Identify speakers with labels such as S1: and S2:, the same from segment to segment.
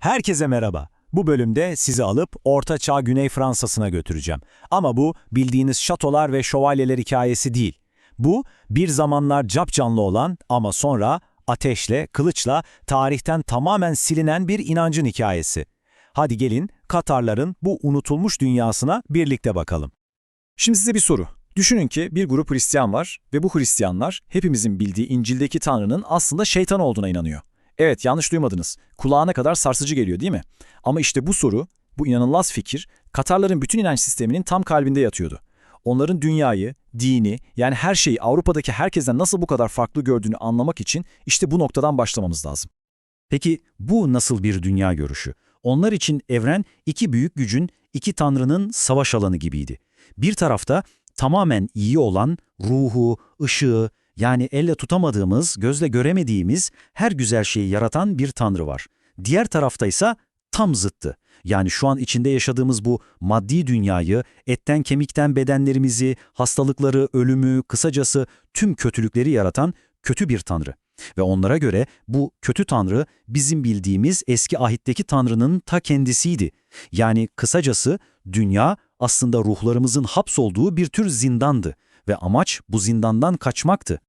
S1: Herkese merhaba. Bu bölümde sizi alıp Orta Çağ Güney Fransa'sına götüreceğim. Ama bu bildiğiniz şatolar ve şövalyeler hikayesi değil. Bu bir zamanlar capcanlı olan ama sonra ateşle, kılıçla tarihten tamamen silinen bir inancın hikayesi. Hadi gelin Katarların bu unutulmuş dünyasına birlikte bakalım.
S2: Şimdi size bir soru. Düşünün ki bir grup Hristiyan var ve bu Hristiyanlar hepimizin bildiği İncil'deki Tanrı'nın aslında şeytan olduğuna inanıyor. Evet yanlış duymadınız. Kulağına kadar sarsıcı geliyor değil mi? Ama işte bu soru, bu inanılmaz fikir Katarların bütün inanç sisteminin tam kalbinde yatıyordu. Onların dünyayı, dini yani her şeyi Avrupa'daki herkesten nasıl bu kadar farklı gördüğünü anlamak için işte bu noktadan başlamamız lazım.
S3: Peki bu nasıl bir dünya görüşü? Onlar için evren iki büyük gücün, iki tanrının savaş alanı gibiydi. Bir tarafta tamamen iyi olan ruhu, ışığı yani elle tutamadığımız, gözle göremediğimiz her güzel şeyi yaratan bir tanrı var. Diğer tarafta ise tam zıttı. Yani şu an içinde yaşadığımız bu maddi dünyayı, etten kemikten bedenlerimizi, hastalıkları, ölümü, kısacası tüm kötülükleri yaratan kötü bir tanrı. Ve onlara göre bu kötü tanrı bizim bildiğimiz eski ahitteki tanrının ta kendisiydi. Yani kısacası dünya aslında ruhlarımızın hapsolduğu bir tür zindandı ve amaç bu zindandan kaçmaktı.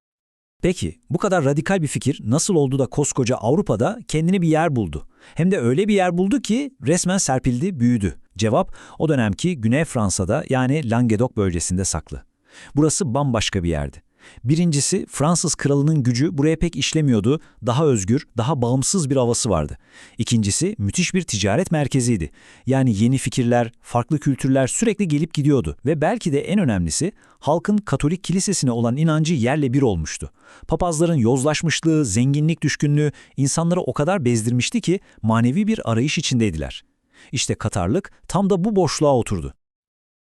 S4: Peki bu kadar radikal bir fikir nasıl oldu da koskoca Avrupa'da kendini bir yer buldu? Hem de öyle bir yer buldu ki resmen serpildi, büyüdü. Cevap o dönemki Güney Fransa'da yani Languedoc bölgesinde saklı. Burası bambaşka bir yerdi. Birincisi Fransız kralının gücü buraya pek işlemiyordu, daha özgür, daha bağımsız bir havası vardı. İkincisi müthiş bir ticaret merkeziydi. Yani yeni fikirler, farklı kültürler sürekli gelip gidiyordu ve belki de en önemlisi halkın Katolik kilisesine olan inancı yerle bir olmuştu. Papazların yozlaşmışlığı, zenginlik düşkünlüğü insanları o kadar bezdirmişti ki manevi bir arayış içindeydiler. İşte Katarlık tam da bu boşluğa oturdu.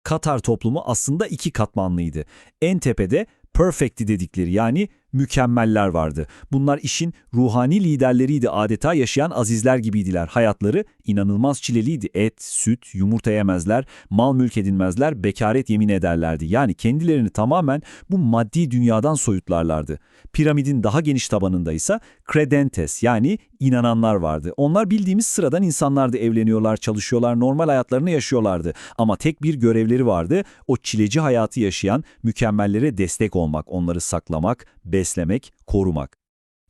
S2: Katar toplumu aslında iki katmanlıydı. En tepede perfect'i dedikleri yani mükemmeller vardı. Bunlar işin ruhani liderleriydi adeta yaşayan azizler gibiydiler. Hayatları inanılmaz çileliydi. Et, süt, yumurta yemezler, mal mülk edinmezler, bekaret yemin ederlerdi. Yani kendilerini tamamen bu maddi dünyadan soyutlarlardı. Piramidin daha geniş tabanında ise credentes yani inananlar vardı. Onlar bildiğimiz sıradan insanlardı evleniyorlar, çalışıyorlar, normal hayatlarını yaşıyorlardı. Ama tek bir görevleri vardı, o çileci hayatı yaşayan mükemmellere destek olmak, onları saklamak, beslemek, korumak.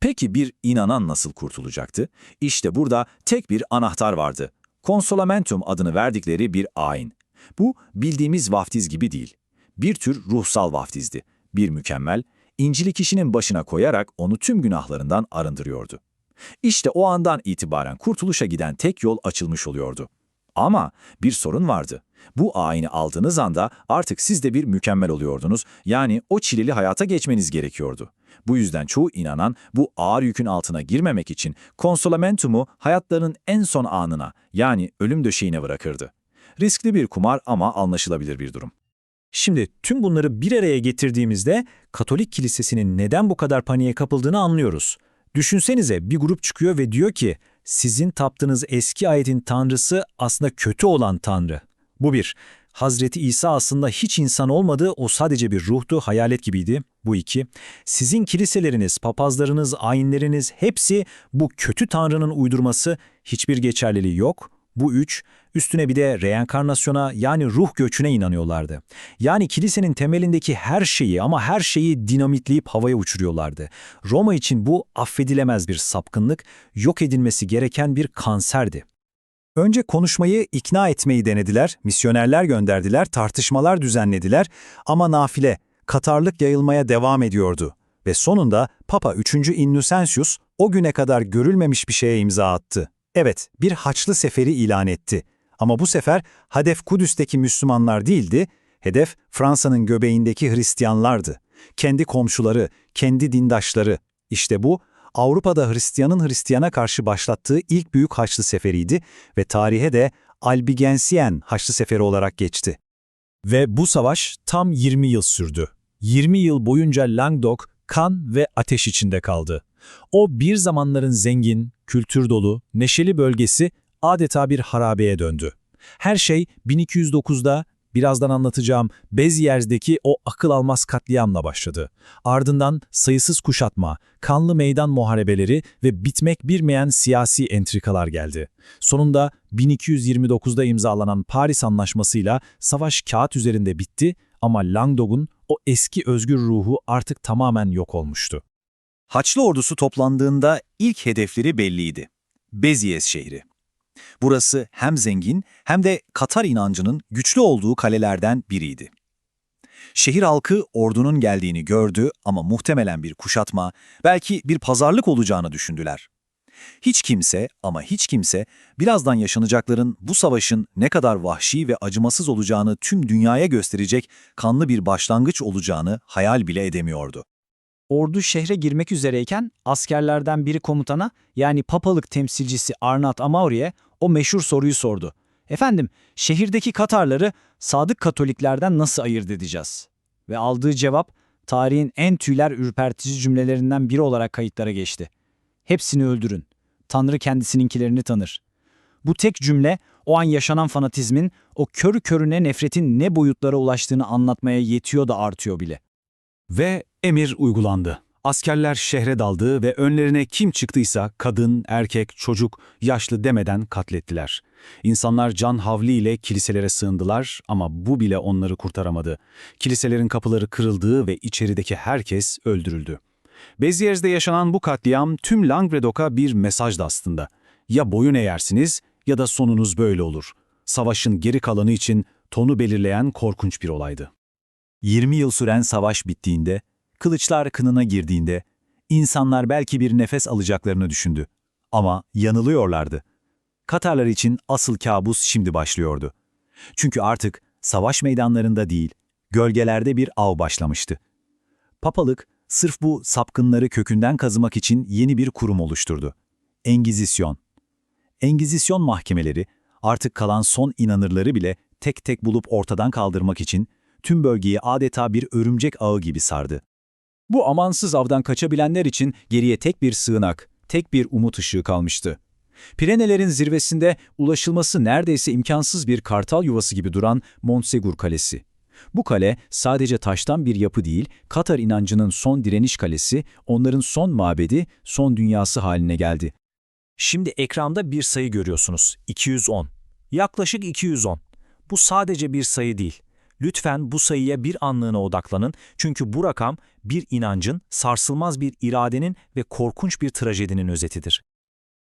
S2: Peki bir inanan nasıl kurtulacaktı? İşte burada tek bir anahtar vardı. Consolamentum adını verdikleri bir ayin. Bu bildiğimiz vaftiz gibi değil. Bir tür ruhsal vaftizdi. Bir mükemmel, İncil'i kişinin başına koyarak onu tüm günahlarından arındırıyordu. İşte o andan itibaren kurtuluşa giden tek yol açılmış oluyordu. Ama bir sorun vardı. Bu ayini aldığınız anda artık siz de bir mükemmel oluyordunuz. Yani o çileli hayata geçmeniz gerekiyordu. Bu yüzden çoğu inanan bu ağır yükün altına girmemek için konsolamentumu hayatlarının en son anına yani ölüm döşeğine bırakırdı. Riskli bir kumar ama anlaşılabilir bir durum.
S4: Şimdi tüm bunları bir araya getirdiğimizde Katolik kilisesinin neden bu kadar paniğe kapıldığını anlıyoruz. Düşünsenize bir grup çıkıyor ve diyor ki sizin taptığınız eski ayetin tanrısı aslında kötü olan tanrı. Bu bir. Hazreti İsa aslında hiç insan olmadı, o sadece bir ruhtu, hayalet gibiydi. Bu iki. Sizin kiliseleriniz, papazlarınız, ayinleriniz hepsi bu kötü tanrının uydurması, hiçbir geçerliliği yok. Bu üç. Üstüne bir de reenkarnasyona yani ruh göçüne inanıyorlardı. Yani kilisenin temelindeki her şeyi ama her şeyi dinamitleyip havaya uçuruyorlardı. Roma için bu affedilemez bir sapkınlık, yok edilmesi gereken bir kanserdi.
S1: Önce konuşmayı, ikna etmeyi denediler, misyonerler gönderdiler, tartışmalar düzenlediler ama nafile, Katarlık yayılmaya devam ediyordu. Ve sonunda Papa 3. Innocentius o güne kadar görülmemiş bir şeye imza attı. Evet, bir Haçlı seferi ilan etti. Ama bu sefer hedef Kudüs'teki Müslümanlar değildi, hedef Fransa'nın göbeğindeki Hristiyanlardı. Kendi komşuları, kendi dindaşları. İşte bu Avrupa'da Hristiyanın Hristiyana karşı başlattığı ilk büyük Haçlı seferiydi ve tarihe de Albigensiyen Haçlı Seferi olarak geçti.
S2: Ve bu savaş tam 20 yıl sürdü. 20 yıl boyunca Languedoc kan ve ateş içinde kaldı. O bir zamanların zengin, kültür dolu, neşeli bölgesi adeta bir harabeye döndü. Her şey 1209'da
S4: birazdan anlatacağım Bezyers'deki o akıl almaz katliamla başladı. Ardından sayısız kuşatma, kanlı meydan muharebeleri ve bitmek bilmeyen siyasi entrikalar geldi. Sonunda 1229'da imzalanan Paris Anlaşması'yla savaş kağıt üzerinde bitti ama Languedoc'un o eski özgür ruhu artık tamamen yok olmuştu.
S1: Haçlı ordusu toplandığında ilk hedefleri belliydi. Beziyes şehri. Burası hem zengin hem de Katar inancının güçlü olduğu kalelerden biriydi. Şehir halkı ordunun geldiğini gördü ama muhtemelen bir kuşatma, belki bir pazarlık olacağını düşündüler. Hiç kimse ama hiç kimse birazdan yaşanacakların bu savaşın ne kadar vahşi ve acımasız olacağını tüm dünyaya gösterecek kanlı bir başlangıç olacağını hayal bile edemiyordu.
S5: Ordu şehre girmek üzereyken askerlerden biri komutana yani papalık temsilcisi Arnat Amauri'ye o meşhur soruyu sordu. Efendim, şehirdeki Katarları sadık Katoliklerden nasıl ayırt edeceğiz? Ve aldığı cevap tarihin en tüyler ürpertici cümlelerinden biri olarak kayıtlara geçti. Hepsini öldürün. Tanrı kendisininkilerini tanır. Bu tek cümle o an yaşanan fanatizmin, o körü körüne nefretin ne boyutlara ulaştığını anlatmaya yetiyor da artıyor bile.
S3: Ve emir uygulandı. Askerler şehre daldı ve önlerine kim çıktıysa kadın, erkek, çocuk, yaşlı demeden katlettiler. İnsanlar can havliyle kiliselere sığındılar ama bu bile onları kurtaramadı. Kiliselerin kapıları kırıldı ve içerideki herkes öldürüldü. Bezyers'de yaşanan bu katliam tüm Languedoc'a bir mesajdı aslında. Ya boyun eğersiniz ya da sonunuz böyle olur. Savaşın geri kalanı için tonu belirleyen korkunç bir olaydı.
S1: 20 yıl süren savaş bittiğinde, kılıçlar kınına girdiğinde, insanlar belki bir nefes alacaklarını düşündü. Ama yanılıyorlardı. Katarlar için asıl kabus şimdi başlıyordu. Çünkü artık savaş meydanlarında değil, gölgelerde bir av başlamıştı. Papalık, sırf bu sapkınları kökünden kazımak için yeni bir kurum oluşturdu. Engizisyon. Engizisyon mahkemeleri, artık kalan son inanırları bile tek tek bulup ortadan kaldırmak için tüm bölgeyi adeta bir örümcek ağı gibi sardı.
S4: Bu amansız avdan kaçabilenler için geriye tek bir sığınak, tek bir umut ışığı kalmıştı. Pirenelerin zirvesinde ulaşılması neredeyse imkansız bir kartal yuvası gibi duran Montsegur Kalesi. Bu kale sadece taştan bir yapı değil, Katar inancının son direniş kalesi, onların son mabedi, son dünyası haline geldi. Şimdi ekranda bir sayı görüyorsunuz, 210. Yaklaşık 210. Bu sadece bir sayı değil. Lütfen bu sayıya bir anlığına odaklanın çünkü bu rakam bir inancın, sarsılmaz bir iradenin ve korkunç bir trajedinin özetidir.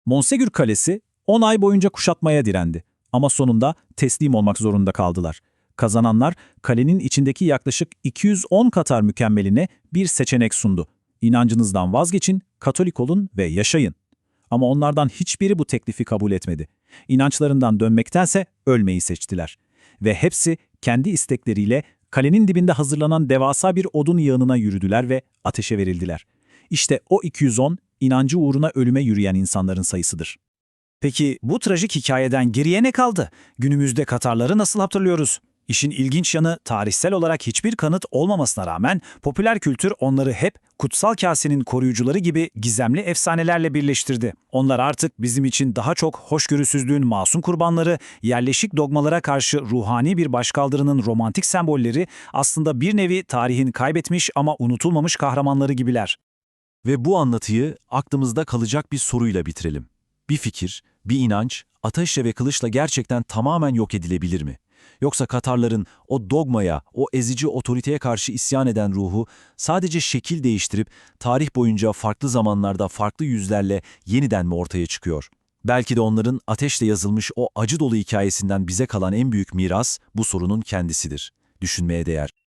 S4: Monsegür Kalesi 10 ay boyunca kuşatmaya direndi ama sonunda teslim olmak zorunda kaldılar. Kazananlar kalenin içindeki yaklaşık 210 Katar mükemmeline bir seçenek sundu. İnancınızdan vazgeçin, Katolik olun ve yaşayın. Ama onlardan hiçbiri bu teklifi kabul etmedi. İnançlarından dönmektense ölmeyi seçtiler. Ve hepsi kendi istekleriyle kalenin dibinde hazırlanan devasa bir odun yığınına yürüdüler ve ateşe verildiler. İşte o 210 inancı uğruna ölüme yürüyen insanların sayısıdır. Peki bu trajik hikayeden geriye ne kaldı? Günümüzde Katarları nasıl hatırlıyoruz? İşin ilginç yanı tarihsel olarak hiçbir kanıt olmamasına rağmen popüler kültür onları hep kutsal kasenin koruyucuları gibi gizemli efsanelerle birleştirdi. Onlar artık bizim için daha çok hoşgörüsüzlüğün masum kurbanları, yerleşik dogmalara karşı ruhani bir başkaldırının romantik sembolleri aslında bir nevi tarihin kaybetmiş ama unutulmamış kahramanları gibiler.
S2: Ve bu anlatıyı aklımızda kalacak bir soruyla bitirelim. Bir fikir, bir inanç, ateşle ve kılıçla gerçekten tamamen yok edilebilir mi? Yoksa Katarların o dogmaya, o ezici otoriteye karşı isyan eden ruhu sadece şekil değiştirip tarih boyunca farklı zamanlarda farklı yüzlerle yeniden mi ortaya çıkıyor? Belki de onların ateşle yazılmış o acı dolu hikayesinden bize kalan en büyük miras bu sorunun kendisidir. Düşünmeye değer.